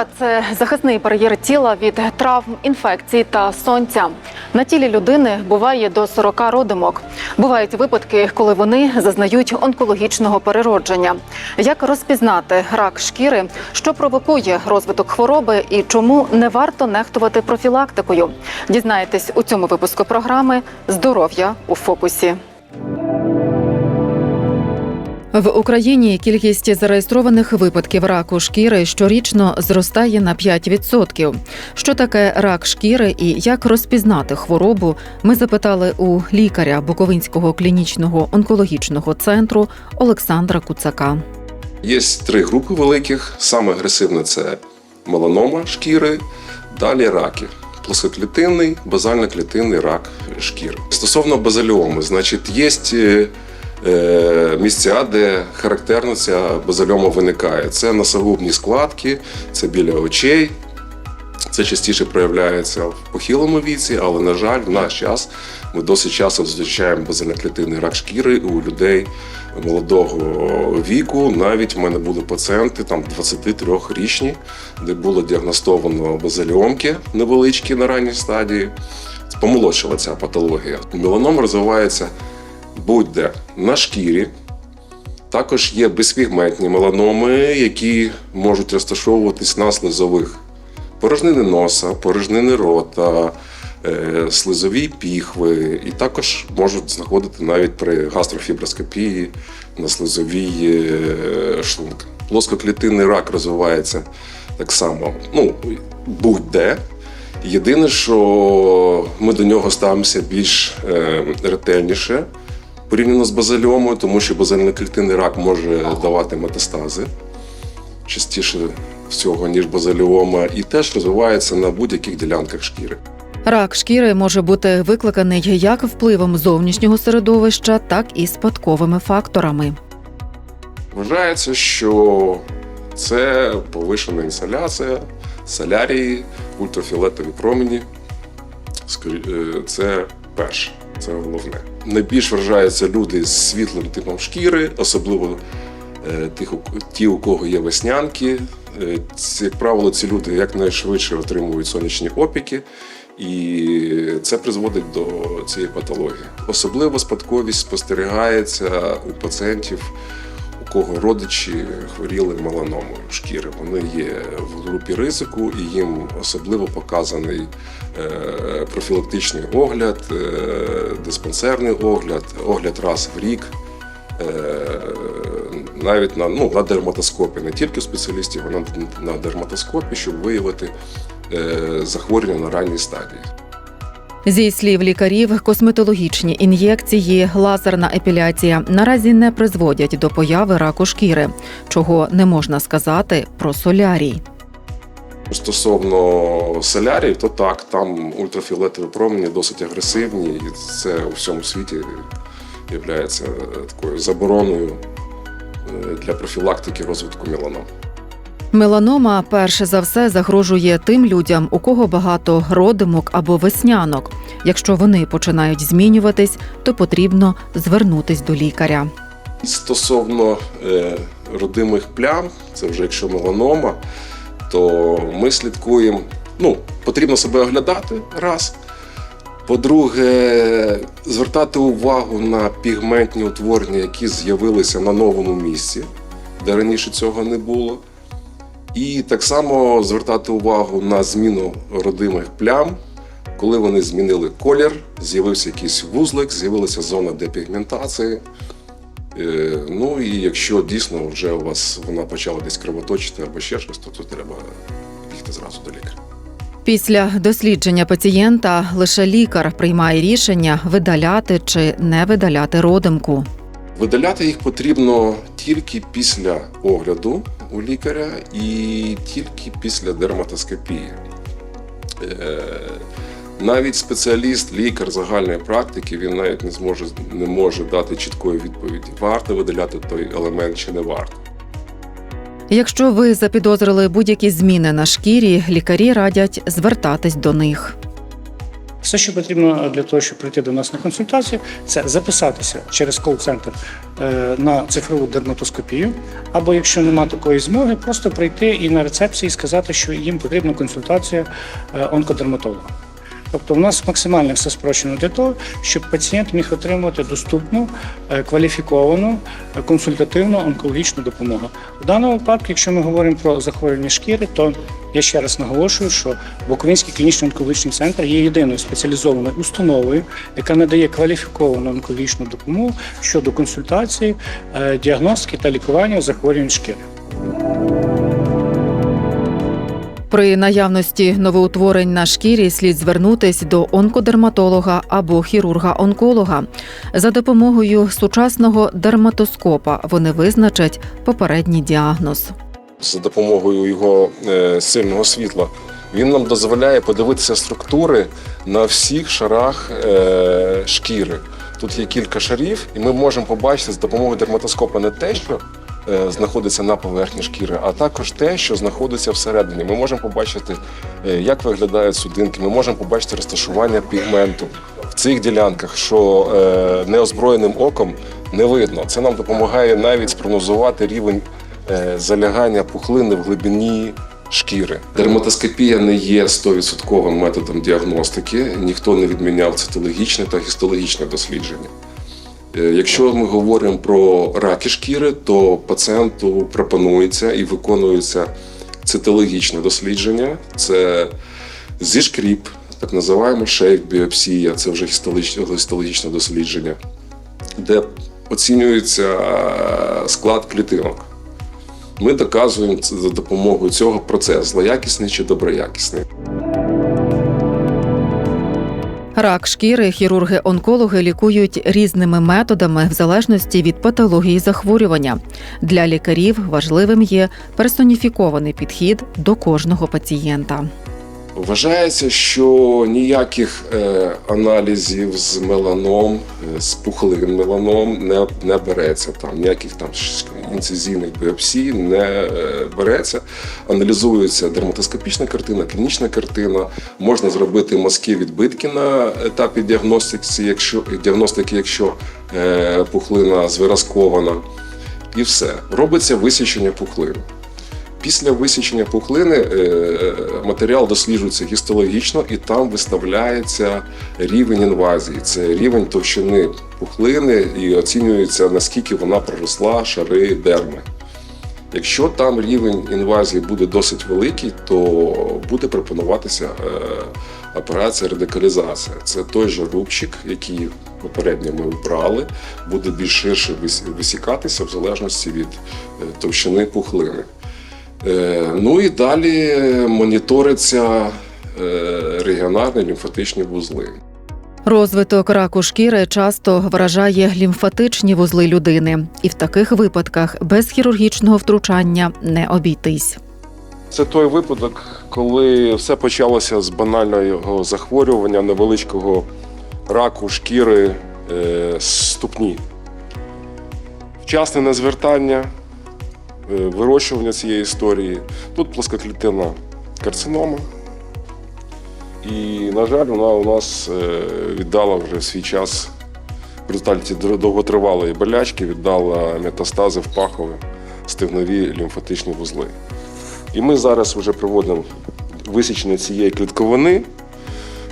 Шкіра це захисний бар'єр тіла від травм, інфекцій та сонця. На тілі людини буває до 40 родимок. Бувають випадки, коли вони зазнають онкологічного переродження. Як розпізнати рак шкіри, що провокує розвиток хвороби і чому не варто нехтувати профілактикою? Дізнаєтесь у цьому випуску програми Здоров'я у фокусі. В Україні кількість зареєстрованих випадків раку шкіри щорічно зростає на 5%. Що таке рак шкіри і як розпізнати хворобу? Ми запитали у лікаря Буковинського клінічного онкологічного центру Олександра Куцака. Є три групи великих. Саме агресивне це меланома шкіри, далі раки. Плоскоклітинний, базально-клітинний рак шкіри. Стосовно базальоми, значить, є е, місця, де характерно ця базальома виникає. Це носогубні складки, це біля очей. Це частіше проявляється в похилому віці, але, на жаль, в наш час ми досить часто зустрічаємо базальноклітинний рак шкіри у людей молодого віку. Навіть в мене були пацієнти там 23-річні, де було діагностовано базальомки невеличкі на ранній стадії. Помолодшила ця патологія. Меланом розвивається будь-де на шкірі. Також є безпігментні меланоми, які можуть розташовуватись на слизових порожнини носа, порожнини рота, е, слизові піхви, і також можуть знаходити навіть при гастрофіброскопії на слизовій е, шлунка. Плоскоклітинний рак розвивається так само, ну, будь-де. Єдине, що ми до нього ставимося більш е, ретельніше порівняно з базальомою, тому що базальноклітинний рак може давати метастази частіше всього, ніж базаліома, і теж розвивається на будь-яких ділянках шкіри. Рак шкіри може бути викликаний як впливом зовнішнього середовища, так і спадковими факторами. Вважається, що це повишена інсоляція, солярії, ультрафіолетові промені. Е, Це перше, це головне. Найбільш вражаються люди з світлим типом шкіри, особливо е, тих, у- ті, у кого є веснянки. Е, Як правило, ці люди якнайшвидше отримують сонячні опіки, і це призводить до цієї патології. Особливо спадковість спостерігається у пацієнтів, кого родичі хворіли меланомою шкіри. Вони є в групі ризику, і їм особливо показаний е, профілактичний огляд, е, диспансерний огляд, огляд раз в рік. Е, навіть на, ну, на дерматоскопі, не тільки спеціалістів, а на, на дерматоскопі, щоб виявити е, захворювання на ранній стадії. Зі слів лікарів, косметологічні ін'єкції, лазерна епіляція наразі не призводять до появи раку шкіри, чого не можна сказати про солярій. Стосовно солярів, то так, там ультрафіолетові промені досить агресивні, і це у всьому світі є такою забороною е, для профілактики розвитку меланом. Меланома перше за все загрожує тим людям, у кого багато родимок або веснянок. Якщо вони починають змінюватись, то потрібно звернутись до лікаря. Стосовно е, родимих плям, це вже якщо меланома, то ми слідкуємо. Ну, потрібно себе оглядати раз. По-друге, звертати увагу на пігментні утворення, які з'явилися на новому місці, де раніше цього не було. І так само звертати увагу на зміну родимих плям, коли вони змінили колір, з'явився якийсь вузлик, з'явилася зона депігментації. Е, Ну і якщо дійсно вже у вас вона почала десь кровоточити або ще щось, то тут треба бігти зразу до лікаря. Після дослідження пацієнта лише лікар приймає рішення видаляти чи не видаляти родимку. Видаляти їх потрібно тільки після огляду у лікаря і тільки після дерматоскопії. Навіть спеціаліст, лікар загальної практики, він навіть не зможе не може дати чіткої відповіді, варто видаляти той елемент чи не варто. Якщо ви запідозрили будь-які зміни на шкірі, лікарі радять звертатись до них. Все, що потрібно для того, щоб прийти до нас на консультацію, це записатися через кол-центр е, на цифрову дерматоскопію, або якщо немає такої змоги, просто прийти і на рецепції сказати, що їм потрібна консультація е, онкодерматолога. Тобто, в нас максимально все спрощено для того, щоб пацієнт міг отримувати доступну, е, кваліфіковану, е, консультативну онкологічну допомогу. В даному випадку, якщо ми говоримо про захворювання шкіри, то я ще раз наголошую, що Буковинський клінічний онкологічний центр є єдиною спеціалізованою установою, яка надає кваліфіковану онкологічну допомогу щодо консультації, е, діагностики та лікування захворювань шкіри. При наявності новоутворень на шкірі слід звернутись до онкодерматолога або хірурга-онколога. За допомогою сучасного дерматоскопа вони визначать попередній діагноз. За допомогою його е, сильного світла він нам дозволяє подивитися структури на всіх шарах е, шкіри. Тут є кілька шарів, і ми можемо побачити з допомогою дерматоскопа не те, що знаходиться на поверхні шкіри, а також те, що знаходиться всередині. Ми можемо побачити, е, як виглядають судинки, ми можемо побачити розташування пігменту в цих ділянках, що е, неозброєним оком не видно. Це нам допомагає навіть спрогнозувати рівень е, залягання пухлини в глибині шкіри. Дерматоскопія не є 100% методом діагностики. Ніхто не відміняв цитологічне та гістологічне дослідження. Е, Якщо ми говоримо про раки шкіри, то пацієнту пропонується і виконується цитологічне дослідження. Це зішкріп, так називаємо шейк біопсія, це вже гістологічне дослідження, де оцінюється е, склад клітинок. Ми доказуємо за допомогою цього процес, злоякісний чи доброякісний. Рак шкіри хірурги-онкологи лікують різними методами в залежності від патології захворювання. Для лікарів важливим є персоніфікований підхід до кожного пацієнта. Вважається, що ніяких е, аналізів з меланом, е, з пухлин меланом не, не береться. Там ніяких там інцизійних біопсій не е, береться. Аналізується дерматоскопічна картина, клінічна картина. Можна зробити мазки відбитки на етапі діагностики, якщо діагностики, якщо пухлина звиразкована. І все. Робиться висічення пухлин. Після висічення пухлини е, матеріал досліджується гістологічно і там виставляється рівень інвазії. Це рівень товщини пухлини і оцінюється, наскільки вона проросла шари дерми. Якщо там рівень інвазії буде досить великий, то буде пропонуватися е, операція радикалізація. Це той же рубчик, який попередньо ми брали, буде більш ширше висікатися в залежності від е, товщини пухлини. Е, Ну і далі моніториться е, регіонарні лімфатичні вузли. Розвиток раку шкіри часто вражає лімфатичні вузли людини, і в таких випадках без хірургічного втручання не обійтись. Це той випадок, коли все почалося з банального захворювання невеличкого раку шкіри е, ступні. Вчасне незвертання, вирощування цієї історії. Тут плоскоклітинна карцинома. І, на жаль, вона у нас е, віддала вже свій час в результаті довготривалої болячки, віддала метастази в пахові стегнові лімфатичні вузли. І ми зараз вже проводимо висічення цієї клітковини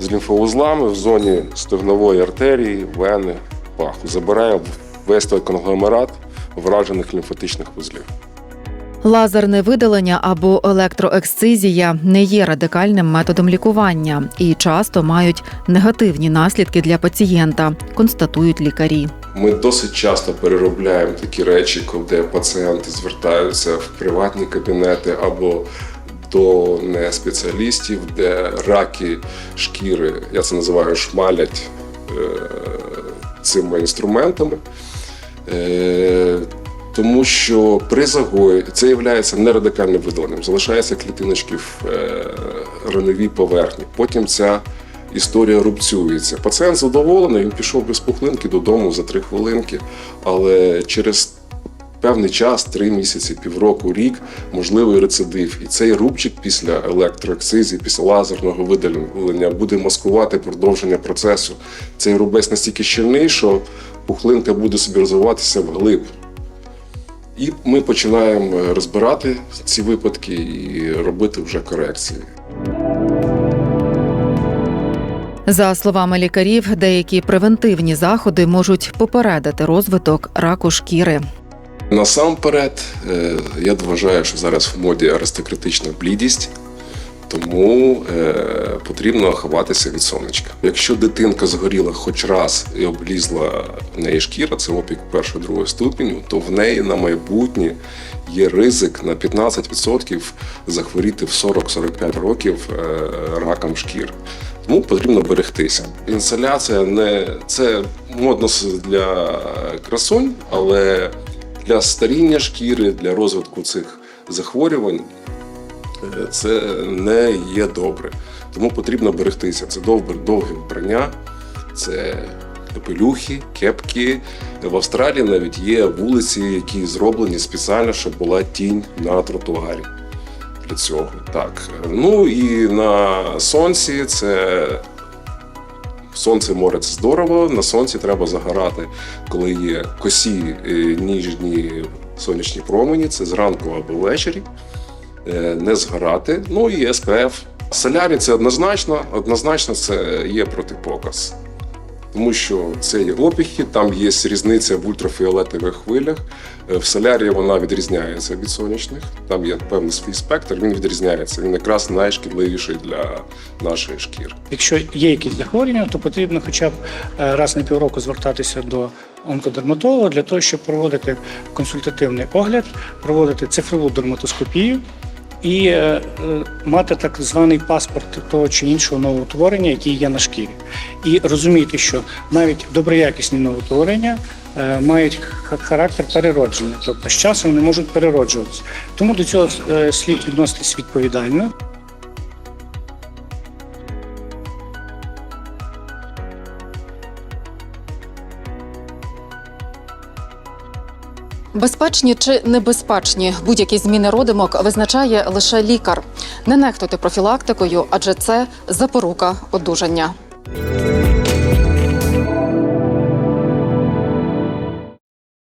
з лімфовузлами в зоні стегнової артерії, вени, паху. Забираємо весь той конгломерат вражених лімфатичних вузлів. Лазерне видалення або електроексцизія не є радикальним методом лікування і часто мають негативні наслідки для пацієнта, констатують лікарі. Ми досить часто переробляємо такі речі, коли пацієнти звертаються в приватні кабінети або до неспеціалістів, де раки шкіри, я це називаю шмалять е, цими інструментами. Тому що при загої це є нерадикальним видаленням, залишаються клітиночки в е, рановій поверхні. Потім ця історія рубцюється. Пацієнт задоволений, він пішов без пухлинки додому за три хвилинки, але через певний час, три місяці, півроку, рік, можливий рецидив. І цей рубчик після електроексизії, після лазерного видалення буде маскувати продовження процесу. Цей рубець настільки щільний, що пухлинка буде собі розвиватися вглиб. І ми починаємо розбирати ці випадки і робити вже корекції. За словами лікарів, деякі превентивні заходи можуть попередити розвиток раку шкіри. Насамперед, е, я вважаю, що зараз в моді аристократична блідість, тому е, потрібно ховатися від сонечка. Якщо дитинка згоріла хоч раз і облізла в неї шкіра, це опік першого другого ступеню, то в неї на майбутнє є ризик на 15% захворіти в 40-45 років е, раком шкір. Тому потрібно берегтися. Інсоляція не це модно для красунь, але для старіння шкіри, для розвитку цих захворювань це не є добре. Тому потрібно берегтися. Це довге, вбрання, це капелюхи, кепки. В Австралії навіть є вулиці, які зроблені спеціально, щоб була тінь на тротуарі. Для цього так. Ну і на сонці це Сонце море це здорово. На сонці треба загорати, коли є косі е, ніжні сонячні промені, це зранку або ввечері. Е, Не згорати. Ну і СПФ. Солярі це однозначно, однозначно це є протипоказ. Тому що це є опіхи, там є різниця в ультрафіолетових хвилях. Е, В солярії вона відрізняється від сонячних. Там є певний свій спектр, він відрізняється. Він якраз найшкідливіший для нашої шкіри. Якщо є якісь захворювання, то потрібно хоча б е, раз на півроку звертатися до онкодерматолога для того, щоб проводити консультативний огляд, проводити цифрову дерматоскопію і е, е, мати так званий паспорт того чи іншого новоутворення, який є на шкірі. І розуміти, що навіть доброякісні новоутворення е, мають характер переродження, тобто з часом вони можуть перероджуватися. Тому до цього е, слід відноситись відповідально. Безпечні чи небезпечні будь-які зміни родимок визначає лише лікар. Не нехтуйте профілактикою, адже це запорука одужання.